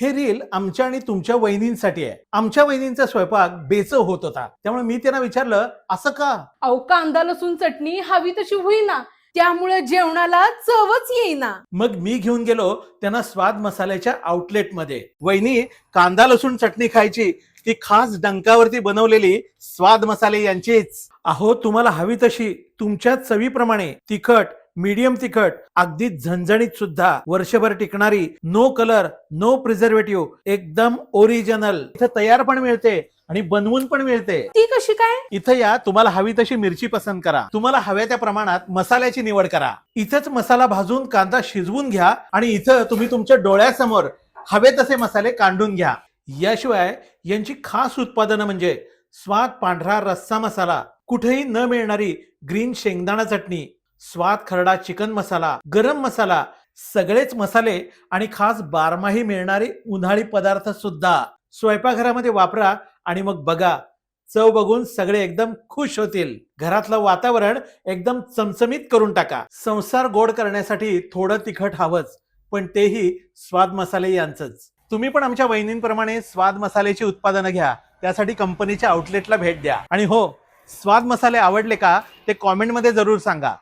हे रील आमच्या आणि तुमच्या वहिनींसाठी आहे. आमच्या वहिनींचा स्वयंपाक बेचव होत होता. त्यामुळे मी त्यांना विचारलं असं का? अहो कांदा लसूण चटणी हवी तशी होईना. त्यामुळे जेवणाला चवच येईना. मग मी घेऊन गेलो त्यांना स्वाद मसाल्याच्या आउटलेटमध्ये वहिनी कांदा लसूण चटणी खायची. ती खास डंकावरती बनवलेली स्वाद मसाले यांचीच. अहो तुम्हाला हवी तशी. तुमच्या चवीप्रमाणे. तिखट मीडियम तिखट अगदी झणझणीत सुद्धा वर्षभर टिकणारी नो कलर नो प्रिझर्वेटिव्ह एकदम ओरिजिनल इथं तयार पण मिळते आणि बनवून पण मिळते. ती कशी काय? इथं या तुम्हाला हवी तशी मिरची पसंत करा. तुम्हाला हव्या त्या प्रमाणात मसाल्याची निवड करा. इथंच मसाला भाजून कांदा शिजवून घ्या आणि इथं तुम्ही तुमच्या डोळ्यासमोर हवे तसे मसाले कांडून घ्या. याशिवाय यांची खास उत्पादनं म्हणजे स्वाद पांढरा रस्सा मसाला. कुठेही न मिळणारी ग्रीन शेंगदाणा चटणी. स्वाद खरडा चिकन मसाला गरम मसाला सगळेच मसाले आणि खास बारमाही मिळणारे उन्हाळी पदार्थ सुद्धा. स्वयंपाकघरामध्ये वापरा आणि मग बघा. चव बघून सगळे एकदम खुश होतील. घरातलं वातावरण एकदम चमचमीत करून टाका. संसार गोड करण्यासाठी थोडं तिखट हवंच पण तेही स्वाद मसाले यांचंच. तुम्ही पण आमच्या वहिनींप्रमाणे स्वाद मसाल्याची उत्पादनं घ्या. त्यासाठी कंपनीच्या आउटलेटला भेट द्या. आणि हो स्वाद मसाले आवडले का ते कॉमेंटमध्ये जरूर सांगा.